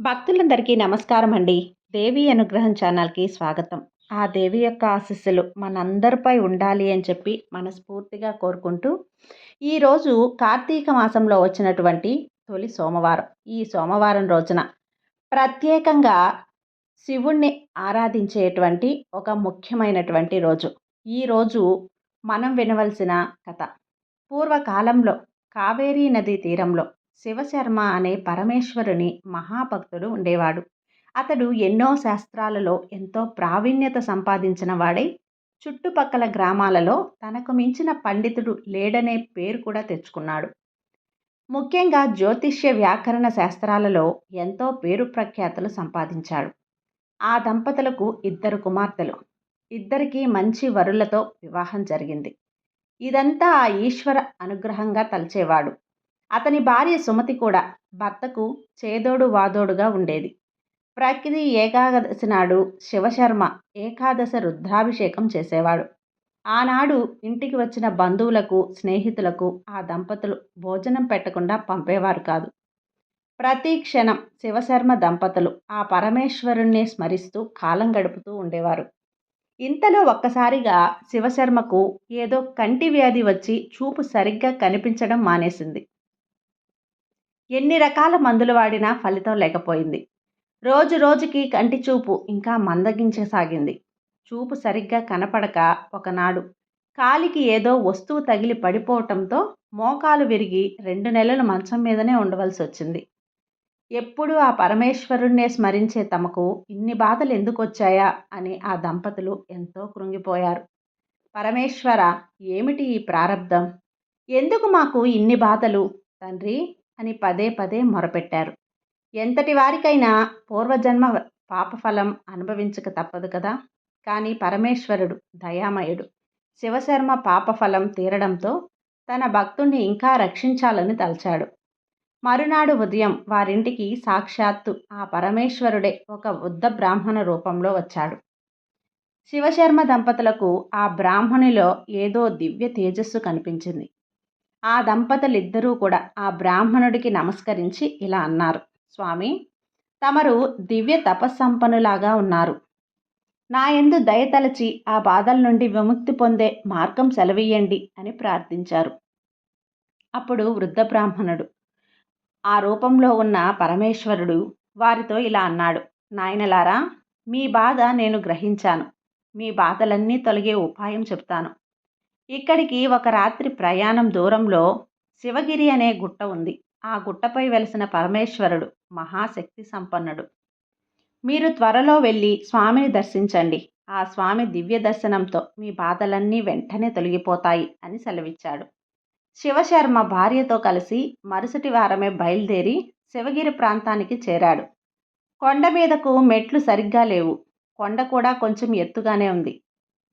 భక్తులందరికీ నమస్కారం అండి దేవి అనుగ్రహం ఛానల్కి స్వాగతం. ఆ దేవి యొక్క ఆశీస్సులు మనందరిపై ఉండాలి అని చెప్పి మనస్ఫూర్తిగా కోరుకుంటూ ఈరోజు కార్తీక మాసంలో వచ్చినటువంటి తొలి సోమవారం. ఈ సోమవారం రోజున ప్రత్యేకంగా శివుణ్ణి ఆరాధించేటువంటి ఒక ముఖ్యమైనటువంటి రోజు. ఈరోజు మనం వినవలసిన కథ. పూర్వకాలంలో కావేరీ నదీ తీరంలో శివశర్మ అనే పరమేశ్వరుని మహాభక్తుడు ఉండేవాడు. అతడు ఎన్నో శాస్త్రాలలో ఎంతో ప్రావీణ్యత సంపాదించిన వాడై చుట్టుపక్కల గ్రామాలలో తనకు మించిన పండితుడు లేడనే పేరు కూడా తెచ్చుకున్నాడు. ముఖ్యంగా జ్యోతిష్య వ్యాకరణ శాస్త్రాలలో ఎంతో పేరు ప్రఖ్యాతులు సంపాదించాడు. ఆ దంపతులకు ఇద్దరు కుమార్తెలు. ఇద్దరికీ మంచి వరులతో వివాహం జరిగింది. ఇదంతా ఆ ఈశ్వర అనుగ్రహంగా తలచేవాడు. అతని భార్య సుమతి కూడా భర్తకు చేదోడు వాదోడుగా ఉండేది. ప్రకృతి ఏకాదశి నాడు శివశర్మ ఏకాదశ రుద్రాభిషేకం చేసేవాడు. ఆనాడు ఇంటికి వచ్చిన బంధువులకు స్నేహితులకు ఆ దంపతులు భోజనం పెట్టకుండా పంపేవారు కాదు. ప్రతి క్షణం శివశర్మ దంపతులు ఆ పరమేశ్వరుణ్ణి స్మరిస్తూ కాలం గడుపుతూ ఉండేవారు. ఇంతలో ఒక్కసారిగా శివశర్మకు ఏదో కంటి వ్యాధి వచ్చి చూపు సరిగ్గా కనిపించడం మానేసింది. ఎన్ని రకాల మందులు వాడినా ఫలితం లేకపోయింది. రోజు రోజుకి కంటి చూపు ఇంకా మందగించసాగింది. చూపు సరిగ్గా కనపడక ఒకనాడు కాలికి ఏదో వస్తువు తగిలి పడిపోవటంతో మోకాలు విరిగి రెండు నెలలు మంచం మీదనే ఉండవలసి వచ్చింది ఎప్పుడు ఆ పరమేశ్వరుణ్ణే స్మరించే తమకు ఇన్ని బాధలు ఎందుకు వచ్చాయా అని ఆ దంపతులు ఎంతో కృంగిపోయారు. పరమేశ్వర ఏమిటి ఈ ప్రారంధం ఎందుకు మాకు ఇన్ని బాధలు? తండ్రి అని పదే పదే మొరపెట్టారు. ఎంతటి వారికైనా పూర్వజన్మ పాపఫలం అనుభవించక తప్పదు కదా! కానీ పరమేశ్వరుడు దయామయుడు శివశర్మ పాపఫలం తీరడంతో తన భక్తుణ్ణి ఇంకా రక్షించాలని తలచాడు. మరునాడు ఉదయం వారింటికి సాక్షాత్తు ఆ పరమేశ్వరుడే ఒక వృద్ధ బ్రాహ్మణ రూపంలో వచ్చాడు. శివశర్మ దంపతులకు ఆ బ్రాహ్మణిలో ఏదో దివ్య తేజస్సు కనిపించింది. ఆ దంపతులిద్దరూ కూడా ఆ బ్రాహ్మణుడికి నమస్కరించి ఇలా అన్నారు. స్వామి తమరు దివ్య తపస్సంపన్నులాగా ఉన్నారు. నా ఎందు దయతలచి ఆ బాధల నుండి విముక్తి పొందే మార్గం సెలవీయండి అని ప్రార్థించారు. అప్పుడు వృద్ధ బ్రాహ్మణుడు ఆ రూపంలో ఉన్న పరమేశ్వరుడు వారితో ఇలా అన్నాడు. నాయనలారా మీ బాధ నేను గ్రహించాను. మీ బాధలన్నీ తొలగే ఉపాయం చెప్తాను. ఇక్కడికి ఒక రాత్రి ప్రయాణం దూరంలో శివగిరి అనే గుట్ట ఉంది. ఆ గుట్టపై వెలిసిన పరమేశ్వరుడు మహాశక్తి సంపన్నుడు. మీరు త్వరలో వెళ్ళి స్వామిని దర్శించండి. ఆ స్వామి దివ్య దర్శనంతో మీ బాధలన్నీ వెంటనే తొలగిపోతాయి అని సెలవిచ్చాడు. శివశర్మ భార్యతో కలిసి మరుసటి వారమే బయలుదేరి శివగిరి ప్రాంతానికి చేరాడు. కొండ మీదకు మెట్లు సరిగ్గా లేవు. కొండ కూడా కొంచెం ఎత్తుగానే ఉంది.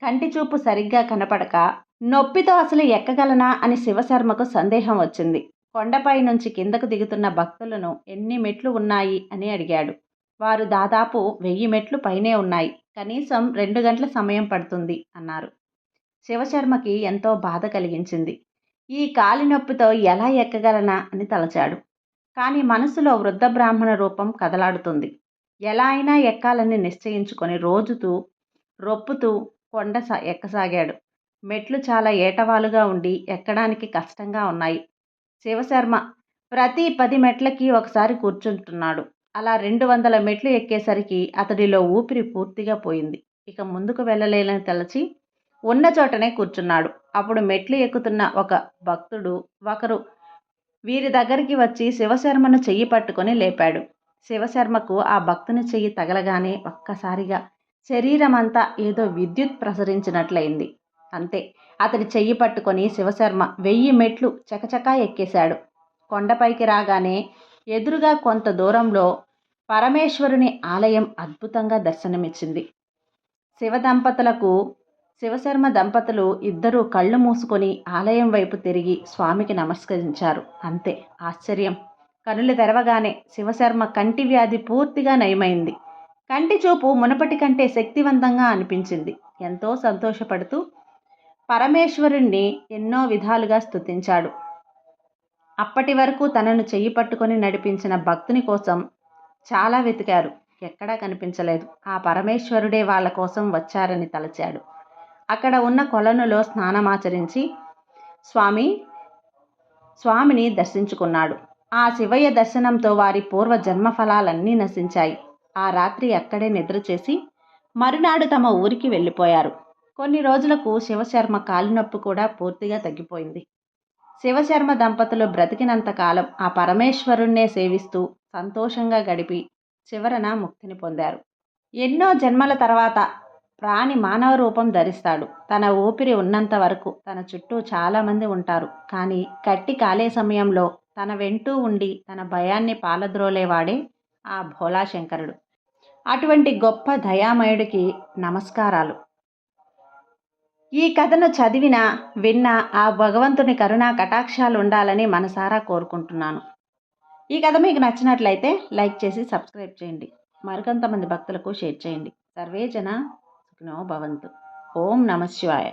కంటి చూపు సరిగ్గా కనపడక నొప్పితో అసలు ఎక్కగలనా అని శివశర్మకు సందేహం వచ్చింది. కొండపై నుంచి కిందకు దిగుతున్న భక్తులను ఎన్ని మెట్లు ఉన్నాయి అని అడిగాడు. వారు దాదాపు వెయ్యి మెట్లు పైనే ఉన్నాయి. కనీసం రెండు గంటల సమయం పడుతుంది అన్నారు. శివశర్మకి ఎంతో బాధ కలిగించింది. ఈ కాలి నొప్పితో ఎలా ఎక్కగలనా అని తలచాడు. కానీ మనసులో వృద్ధ బ్రాహ్మణ రూపం కదలాడుతుంది. ఎలా అయినా ఎక్కాలని నిశ్చయించుకొని రోజుతూ రొప్పుతూ కొండ ఎక్కసాగాడు. మెట్లు చాలా ఏటవాలుగా ఉండి ఎక్కడానికి కష్టంగా ఉన్నాయి. శివశర్మ ప్రతి పది మెట్లకి ఒకసారి కూర్చుంటున్నాడు. అలా రెండు వందల మెట్లు ఎక్కేసరికి అతడిలో ఊపిరి పూర్తిగా పోయింది. ఇక ముందుకు వెళ్ళలేనని తలచి ఉన్న చోటనే కూర్చున్నాడు. అప్పుడు మెట్లు ఎక్కుతున్న ఒక భక్తుడు ఒకరు వీరి దగ్గరికి వచ్చి శివశర్మను చెయ్యి పట్టుకొని లేపాడు. శివశర్మకు ఆ భక్తుని చెయ్యి తగలగానే ఒక్కసారిగా శరీరమంతా ఏదో విద్యుత్ ప్రసరించినట్లయింది. అంతే. అతడి చెయ్యి పట్టుకొని శివశర్మ వెయ్యి మెట్లు చకచకా ఎక్కేశాడు. కొండపైకి రాగానే ఎదురుగా కొంత దూరంలో పరమేశ్వరుని ఆలయం అద్భుతంగా దర్శనమిచ్చింది. శివ దంపతులకు శివశర్మ దంపతులు ఇద్దరూ కళ్ళు మూసుకొని ఆలయం వైపు తిరిగి స్వామికి నమస్కరించారు. అంతే. ఆశ్చర్యం. కనులు తెరవగానే శివశర్మ కంటి వ్యాధి పూర్తిగా నయమైంది. కంటి చూపు మునపటి కంటే శక్తివంతంగా అనిపించింది. ఎంతో సంతోషపడుతూ పరమేశ్వరుణ్ణి ఎన్నో విధాలుగా స్తుతించాడు. అప్పటి వరకు తనను చెయ్యి పట్టుకొని నడిపించిన భక్తుని కోసం చాలా వెతికారు. ఎక్కడా కనిపించలేదు. ఆ పరమేశ్వరుడే వాళ్ళ కోసం వచ్చారని తలచాడు. అక్కడ ఉన్న కొలనులో స్నానమాచరించి స్వామి స్వామిని దర్శించుకున్నాడు. ఆ శివయ్య దర్శనంతో వారి పూర్వ జన్మఫలాలన్నీ నశించాయి. ఆ రాత్రి అక్కడే నిద్ర చేసి మరునాడు తమ ఊరికి వెళ్ళిపోయారు. కొన్ని రోజులకు శివశర్మ కాలినొప్పి కూడా పూర్తిగా తగ్గిపోయింది. శివశర్మ దంపతులు బ్రతికినంత కాలం ఆ పరమేశ్వరుణ్ణే సేవిస్తూ సంతోషంగా గడిపి చివరన ముక్తిని పొందారు. ఎన్నో జన్మల తర్వాత ప్రాణి మానవ రూపం ధరిస్తాడు. తన ఊపిరి ఉన్నంత వరకు తన చుట్టూ చాలామంది ఉంటారు. కానీ కట్టి కాలే సమయంలో తన వెంటూ ఉండి తన భయాన్ని పాలద్రోలేవాడే ఆ భోలాశంకరుడు అటువంటి గొప్ప దయామయుడికి నమస్కారాలు. ఈ కథను చదివిన విన్న ఆ భగవంతుని కరుణా కటాక్షాలు ఉండాలని మనసారా కోరుకుంటున్నాను. ఈ కథ మీకు నచ్చినట్లయితే లైక్ చేసి సబ్స్క్రైబ్ చేయండి. మరికొంతమంది భక్తులకు షేర్ చేయండి. సర్వేజన సుఖినో భవంతు. ఓం నమ శివాయ.